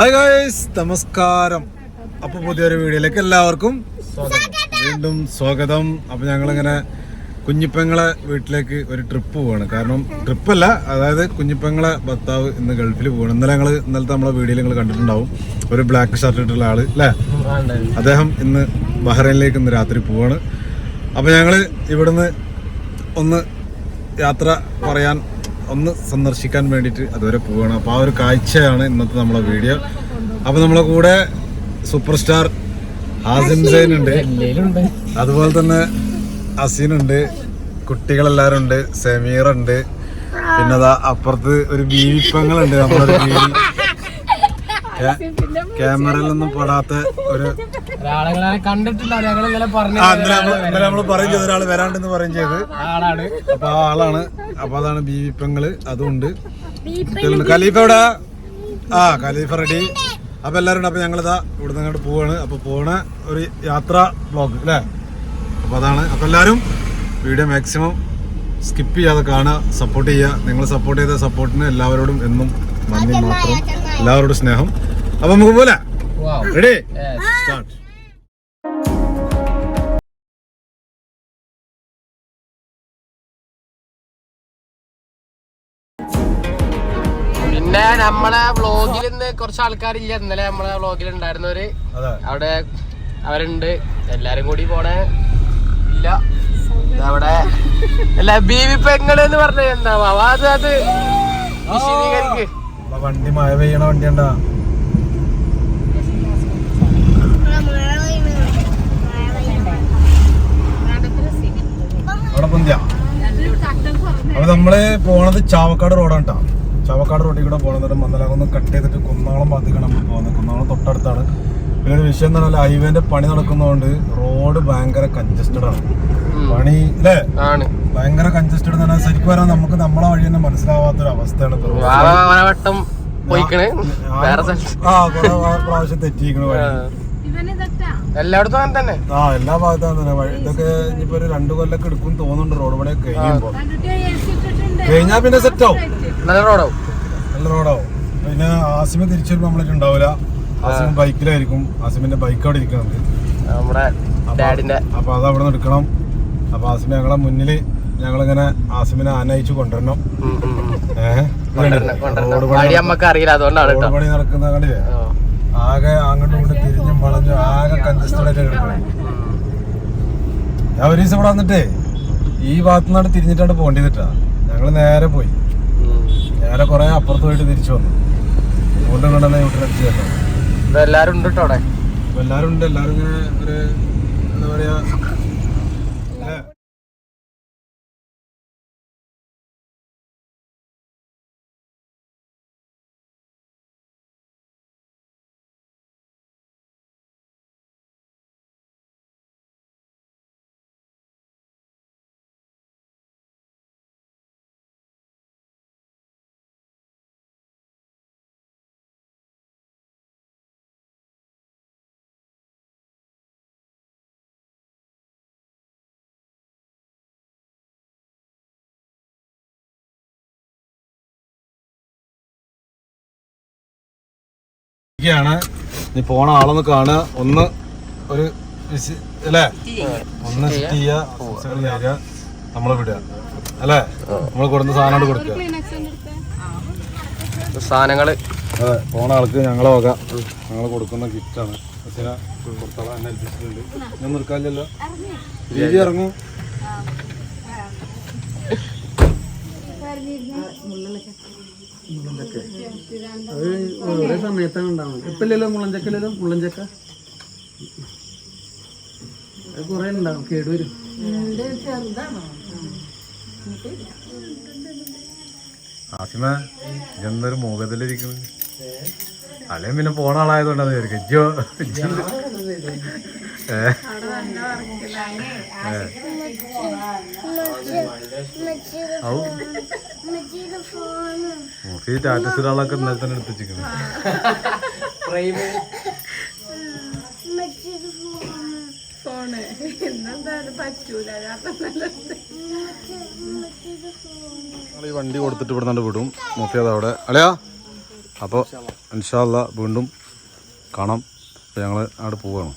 Hi guys നമസ്കാരം. അപ്പൊ പുതിയൊരു വീഡിയോയിലേക്ക് എല്ലാവർക്കും വീണ്ടും സ്വാഗതം. അപ്പൊ ഞങ്ങളിങ്ങനെ കുഞ്ഞിപ്പെങ്ങളെ വീട്ടിലേക്ക് ഒരു ട്രിപ്പ് പോവാണ്. കാരണം ട്രിപ്പല്ല അതായത് കുഞ്ഞിപ്പെങ്ങളെ ഭർത്താവ് ഇന്ന് ഗൾഫിൽ പോവാണ്. ഇന്നലെ ഞങ്ങൾ ഇന്നലത്തെ നമ്മളെ വീഡിയോയിൽ നിങ്ങൾ കണ്ടിട്ടുണ്ടാവും. ഒരു ബ്ലാക്ക് ഷർട്ട് ഇട്ടുള്ള ആൾ അല്ലേ അദ്ദേഹം ഇന്ന് ബഹ്റൈനിലേക്ക് ഇന്ന് രാത്രി പോവാണ്. അപ്പൊ ഞങ്ങൾ ഇവിടുന്ന് ഒന്ന് യാത്ര പറയാൻ ഒന്ന് സന്ദർശിക്കാൻ വേണ്ടിയിട്ട് അതുവരെ പോവുകയാണ്. അപ്പോൾ ആ ഒരു കാഴ്ചയാണ് ഇന്നത്തെ നമ്മളെ വീഡിയോ. അപ്പോൾ നമ്മളെ കൂടെ സൂപ്പർ സ്റ്റാർ ഹാസിൻ സൈൻ ഉണ്ട് അതുപോലെ തന്നെ അസീൻ ഉണ്ട്. കുട്ടികളെല്ലാവരും ഉണ്ട്. സെമീർ ഉണ്ട്. പിന്നെ അതാ അപ്പുറത്ത് ഒരു ബീവിപ്പങ്ങളുണ്ട് നമ്മളൊരു ബീവി. ക്യാമറയിലൊന്നും പെടാത്ത ഒരു ഇന്നലെ നമ്മൾ നമ്മൾ പറയും ചെയ്ത് ഒരാൾ വരാണ്ടെന്ന് പറയും ചെയ്ത്. ആളാണ്. അപ്പൊ ആ ആളാണ്. അപ്പൊ അതാണ് ബീവിപ്പങ്ങൾ അതുണ്ട്. ഖലീഫ എവിടെ? ആ ഖലീഫ റെഡി. അപ്പൊ എല്ലാവരും അപ്പൊ ഞങ്ങളിതാ ഇവിടെ നിന്ന് അങ്ങോട്ട് പോവാണ്. അപ്പൊ പോണ ഒരു യാത്രാ ബ്ലോഗ് അല്ലേ? അപ്പൊ അതാണ്. അപ്പൊ എല്ലാവരും വീഡിയോ മാക്സിമം സ്കിപ്പ് ചെയ്യാതെ കാണുക സപ്പോർട്ട് ചെയ്യുക. നിങ്ങൾ സപ്പോർട്ട് ചെയ്ത സപ്പോർട്ടിന് എല്ലാവരോടും എന്നും നന്ദി മാത്രം. എല്ലാവരോടും സ്നേഹം. അപ്പൊ നമുക്ക് പോലെ? റെഡി സ്റ്റാർട്ട് പിന്നെ നമ്മളെ വ്ളോഗിൽ നിന്ന് കുറച്ച് ആൾക്കാരില്ല. ഇന്നലെ നമ്മളെ വ്ളോഗിൽ ഉണ്ടായിരുന്നവര് അവിടെ അവരുണ്ട്. എല്ലാരും കൂടി പോണേ. ഇല്ല. അവിടെ. അല്ല ബീവി പെങ്ങൾ എന്ന് പറഞ്ഞ എന്താവാ അത് അത്. വിശദീകരിക്ക്. വണ്ടി മഴ പെയ്യണ വണ്ടി ഉണ്ടാ നമ്മൾ പോണത് ചാവക്കാട് റോഡാണ് കേട്ടോ ചാവക്കാട് റോഡിൽ കൂടെ പോണത് മന്ദലാകുന്ന് കട്ട് ചെയ്തിട്ട് കുന്നാളം ഭാഗത്തേക്കാണ് നമ്മൾ പോകുന്നത് കുന്നാളം തൊട്ടടുത്താണ്. പിന്നെ ഒരു വിഷയം എന്ന് പറഞ്ഞാൽ ഹൈവേന്റെ പണി നടക്കുന്നതുകൊണ്ട് റോഡ് ഭയങ്കര കൺജസ്റ്റഡ് ആണ്. പണി അല്ലേ ആണ്. ഭയങ്കര കൺജസ്റ്റഡ് എന്ന് പറഞ്ഞാൽ ശരിക്കും പറയാൻ നമുക്ക് നമ്മളെ വഴി തന്നെ മനസ്സിലാവാത്തൊരു അവസ്ഥയാണ് ആ കുറെ പ്രാവശ്യം തെറ്റിയിരിക്കണ വഴി. എല്ലായിടത്തും അങ്ങനെ തന്നെ. ആ എല്ലാ ഭാഗത്തും തന്നെ. വഴി ഇതൊക്കെ ഇനിയിപ്പോ ഒരു രണ്ടു കൊല്ലൊക്കെ എടുക്കും തോന്നുന്നുണ്ട് റോഡ് പണിയൊക്കെ കഴിയുമ്പോ. കഴിഞ്ഞാ പിന്നെ സെറ്റ് ആവും. നല്ല റോഡാവും. നല്ല റോഡാവും. പിന്നെ ആസിമ തിരിച്ചു വരുമ്പോ നമ്മളൊക്കെ ഉണ്ടാവില്ല. ആസിമ ബൈക്കിലായിരിക്കും. ആസിമിന്റെ ബൈക്ക് അവിടെ ഇരിക്കുന്നുണ്ട് നമ്മുടെ ഡാഡിന്റെ അപ്പൊ അത് അവിടെ നിന്ന് എടുക്കണം. അപ്പൊ ആസിമ ഞങ്ങളെ മുന്നിൽ ഞങ്ങളിങ്ങനെ ആസിമിനെ ആനയിച്ചു കൊണ്ടുവരണം. അറിയില്ല അതുകൊണ്ടാണ് റോഡ് കേട്ടോ. പണി നടക്കുന്ന കണ്ടില്ലേ. ആകെ അങ്ങോട്ടും ഇങ്ങോട്ടും തിരിഞ്ഞും വളഞ്ഞും ആകെ കൺജസ്റ്റഡ് കിടക്കണം. ഞാൻ ഒരു ദിവസം ഇവിടെ വന്നിട്ടേ ഈ ഭാഗത്തുനിന്നാണ് തിരിഞ്ഞിട്ടാണ് പോകേണ്ടിട്ടാ ഞങ്ങൾ നേരെ പോയി. നേരെ കുറെ അപ്പുറത്ത് പോയിട്ട് തിരിച്ചു വന്നു. വീണ്ടും കൊണ്ടുവന്ന എല്ലാരും ഉണ്ട് കേട്ടോ എല്ലാരും ഉണ്ട്. എല്ലാരും ഇങ്ങനെ ഒരു ഇരിക്കുകയാണ്. നീ പോണ ആളൊന്ന് കാണുക. ഒന്ന് ഒരു അല്ലേ? ഒന്ന് സിറ്റ് ചെയ്യുക. നമ്മളെ വിടുക. അല്ലേ? നമ്മൾ കൊടുത്ത സാധനം കൊടുക്കുക. സാധനങ്ങൾ. അതെ പോണ ആൾക്ക് ഞങ്ങളെ വക. ഞങ്ങൾ കൊടുക്കുന്ന ഗിഫ്റ്റാണ് കൊടുത്തോളാം. എന്നെ ഏൽപ്പിച്ചിട്ടുണ്ട്. ഞാൻ നിർക്കാനില്ലല്ലോ രീതി ഇറങ്ങും. അത് ഓരോ സമയത്താണ് ഉണ്ടാവുന്നത്. ഇപ്പൊ ഇല്ലല്ലോ മുള്ളഞ്ചക്കല്ലോ മുള്ളഞ്ചക്ക അത് കുറെ ഉണ്ടാവും. കേടുവരും. ആസിമ എന്തൊരു മുഖത്തിലിരിക്കുന്നു അല്ലേ പിന്നെ പോണ ആളായതുകൊണ്ടാണ് വിചാരിക്കും. ഇജ്ജോ ടാറ്റസ് ഒരാളൊക്കെ ഇന്നലെ തന്നെ എടുത്ത് ഈ വണ്ടി കൊടുത്തിട്ട് ഇവിടെ നിന്ന് വിടും. മൂപ്പി അവിടെ. അല്ലയാ അപ്പോൾ ഇൻഷാല്ല വീണ്ടും കാണാം. അപ്പോൾ ഞങ്ങൾ അവിടെ പോവുകയാണ്